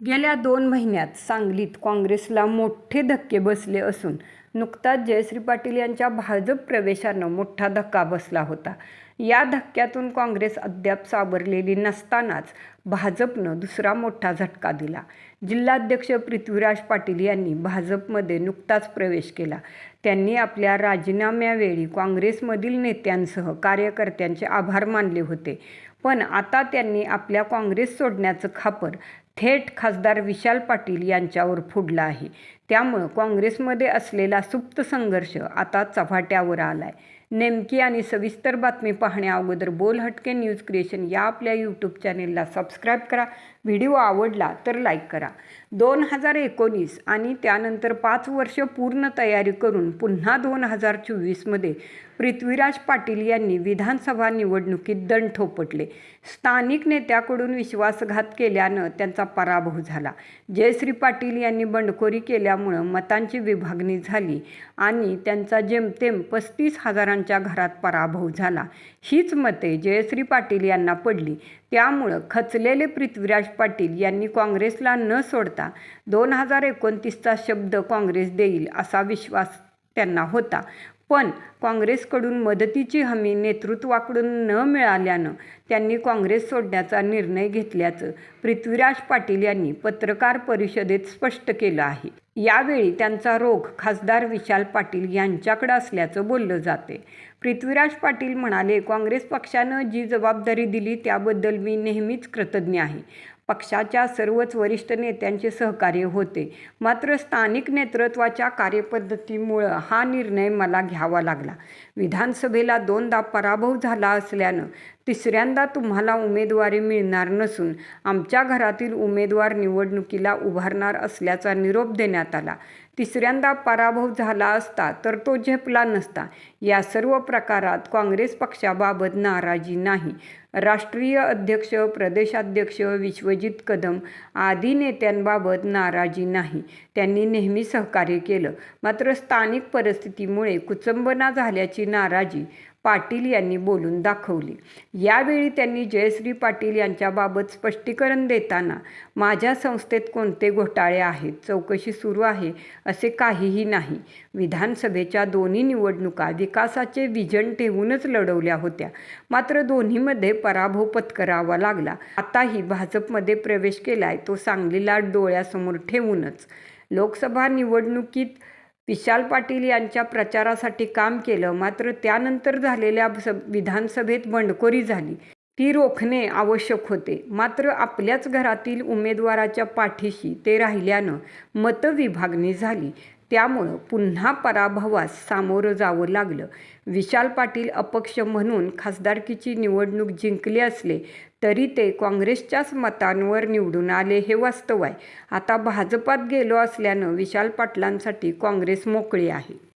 गेल्या दोन महिन्यात सांगलीत काँग्रेसला मोठे धक्के बसले असून नुकताच जयश्री पाटील यांच्या भाजप प्रवेशानं मोठा धक्का बसला होता. या धक्क्यातून काँग्रेस अद्याप सावरलेली नसतानाच भाजपनं दुसरा मोठा झटका दिला. जिल्हाध्यक्ष पृथ्वीराज पाटील यांनी भाजपमध्ये नुकताच प्रवेश केला. त्यांनी आपल्या राजीनाम्यावेळी काँग्रेसमधील नेत्यांसह कार्यकर्त्यांचे आभार मानले होते. पण आता त्यांनी आपल्या काँग्रेस सोडण्याचं खापर थेट खासदार विशाल पाटील यांच्यावर फोडला आहे. त्यामुळं काँग्रेसमध्ये असलेला सुप्त संघर्ष आता चव्हाट्यावर आहे नेमकी आणि सविस्तर बातमी पाहण्या अगोदर बोल हटके न्यूज क्रिएशन या आपल्या यूट्यूब चॅनेलला सबस्क्राईब करा. व्हिडिओ आवडला तर लाईक करा. दोन हजार एकोणीस आणि त्यानंतर पाच वर्ष पूर्ण तयारी करून पुन्हा दोन हजार चोवीसमध्ये पृथ्वीराज पाटील यांनी विधानसभा निवडणुकीत दंड ठोपटले. स्थानिक नेत्याकडून विश्वासघात केल्यानं त्यांचा पराभव झाला. जयश्री पाटील यांनी बंडखोरी केल्यामुळं मतांची विभागणी झाली आणि त्यांचा जेमतेम पस्तीस पाटलांच्या घरात पराभव झाला. हीच मते जयश्री पाटील यांना पडली. त्यामुळं खचलेले पृथ्वीराज पाटील यांनी काँग्रेसला न सोडता दोन हजार एकोणतीसचा शब्द काँग्रेस देईल असा विश्वास त्यांना होता. पण काँग्रेसकडून मदतीची हमी नेतृत्वाकडून न मिळाल्यानं त्यांनी काँग्रेस सोडण्याचा निर्णय घेतल्याचं पृथ्वीराज पाटील यांनी पत्रकार परिषदेत स्पष्ट केलं आहे. यावेळी त्यांचा रोख खासदार विशाल पाटील यांच्याकडे असल्याचं बोललं जाते. पृथ्वीराज पाटील म्हणाले काँग्रेस पक्षानं जी जबाबदारी दिली त्याबद्दल मी नेहमीच कृतज्ञ आहे. पक्षाच्या सर्वच वरिष्ठ नेत्यांचे सहकार्य होते. मात्र स्थानिक नेतृत्वाच्या कार्यपद्धतीमुळं हा निर्णय मला घ्यावा लागला. विधानसभेला दोनदा पराभव झाला असल्यानं तिसऱ्यांदा तुम्हाला उमेदवारी मिळणार नसून आमच्या घरातील उमेदवार निवडणुकीला उभारणार असल्याचा निरोप देण्यात आला. तिसऱ्यांदा पराभव झाला असता तर तो झेपला नसता. या सर्व प्रकारात काँग्रेस पक्षाबाबत नाराजी नाही. राष्ट्रीय अध्यक्ष प्रदेशाध्यक्ष विश्वजित कदम आदी नेत्यांबाबत नाराजी नाही. त्यांनी नेहमी सहकार्य केलं. मात्र स्थानिक परिस्थितीमुळे कुचंबना झाल्याची नाराजी पाटील यांनी बोलून दाखवली. यावेळी त्यांनी जयश्री पाटील यांच्याबाबत स्पष्टीकरण देताना माझ्या संस्थेत कोणते घोटाळे आहेत? चौकशी सुरू आहे असे काहीही नाही. विधानसभेच्या दोन्ही निवडणुका विकासाचे विजन ठेवूनच लढवल्या होत्या. मात्र दोन्हीमध्ये पराभव पत्करावा लागला. आताही भाजपमध्ये प्रवेश केलाय तो सांगलीला डोळ्यासमोर ठेवूनच. लोकसभा निवडणुकीत विशाल पाटील यांच्या प्रचारासाठी काम केलं मात्र त्यानंतर झालेल्या स विधानसभेत बंडखोरी झाली. ती रोखणे आवश्यक होते. मात्र आपल्याच घरातील उमेदवाराच्या पाठीशी ते राहिल्यानं मतविभागणी झाली. त्यामुळं पुन्हा पराभवास सामोरं जावं लागलं. विशाल पाटील अपक्ष म्हणून खासदारकीची निवडणूक जिंकली असले तरी ते काँग्रेसच्याच मतांवर निवडून आले हे वास्तव आहे. आता भाजपात गेलो असल्यानं विशाल पाटलांसाठी काँग्रेस मोकळी आहे.